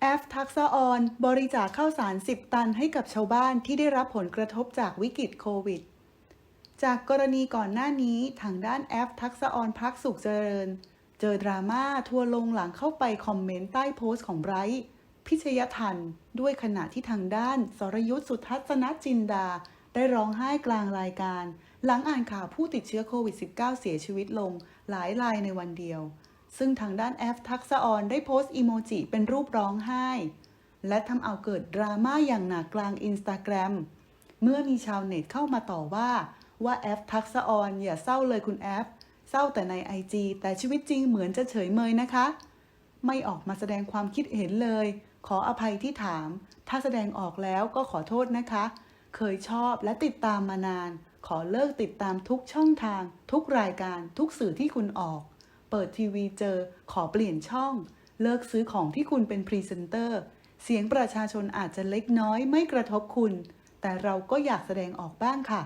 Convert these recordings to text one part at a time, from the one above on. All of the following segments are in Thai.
แอฟทักษออนบริจาคข้าวสาร 10 ตันให้กับชาวบ้านที่ได้รับผลกระทบจากวิกฤตโควิด จากกรณีก่อนหน้านี้ทางด้านแอฟทักษออนพักสุขเจริญ เจอดราม่าทัวลงหลังเข้าไปคอมเมนต์ใต้โพสต์ของไบรท์พิชยทัน ด้วยขณะที่ทางด้านสรยุทธสุทัศนจินดา ได้ร้องไห้กลางรายการ หลังอ่านข่าวผู้ติดเชื้อโควิด -19 เสียชีวิตลงหลายรายในวันเดียว ซึ่งทางด้านแอฟทักษออนได้โพสต์อีโมจิเป็นรูปร้องไห้ และทำเอาเกิดดราม่าอย่างหนักกลางอินสตาแกรมเมื่อมีชาวเน็ตเข้ามาต่อว่า ว่าแอฟทักษออนอย่าเศร้าเลยคุณแอฟเศร้าแต่ในไอจีแต่ชีวิตจริงเหมือนจะเฉยเมยนะคะ ไม่ออกมาแสดงความคิดเห็นเลย ขออภัยที่ถาม ถ้าแสดงออกแล้วก็ขอโทษนะคะ เคยชอบและติดตามมานาน ขอเลิกติดตามทุกช่องทาง ทุกรายการ ทุกสื่อที่คุณออก เปิดทีวีเจอขอเปลี่ยนช่อง เลิกซื้อของที่คุณเป็นพรีเซนเตอร์ เสียงประชาชนอาจจะเล็กน้อยไม่กระทบคุณ แต่เราก็อยากแสดงออกบ้างค่ะ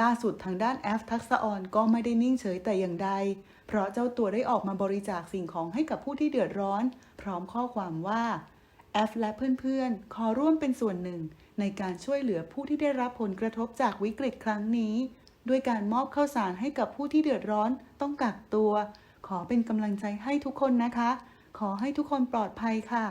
ล่าสุดทางด้านแอฟทักษออนก็ไม่ได้นิ่งเฉยแต่อย่างใด เพราะเจ้าตัวได้ออกมาบริจาคสิ่งของให้กับผู้ที่เดือดร้อน พร้อมข้อความว่าแอฟและเพื่อนๆ ขอร่วมเป็นส่วนหนึ่ง ในการช่วยเหลือผู้ที่ได้รับผลกระทบจากวิกฤตครั้งนี้ ด้วยการมอบข้าวสารให้กับผู้ที่เดือดร้อนต้องกักตัว ขอเป็นกำลังใจให้ทุกคนนะคะ ขอให้ทุกคนปลอดภัยค่ะ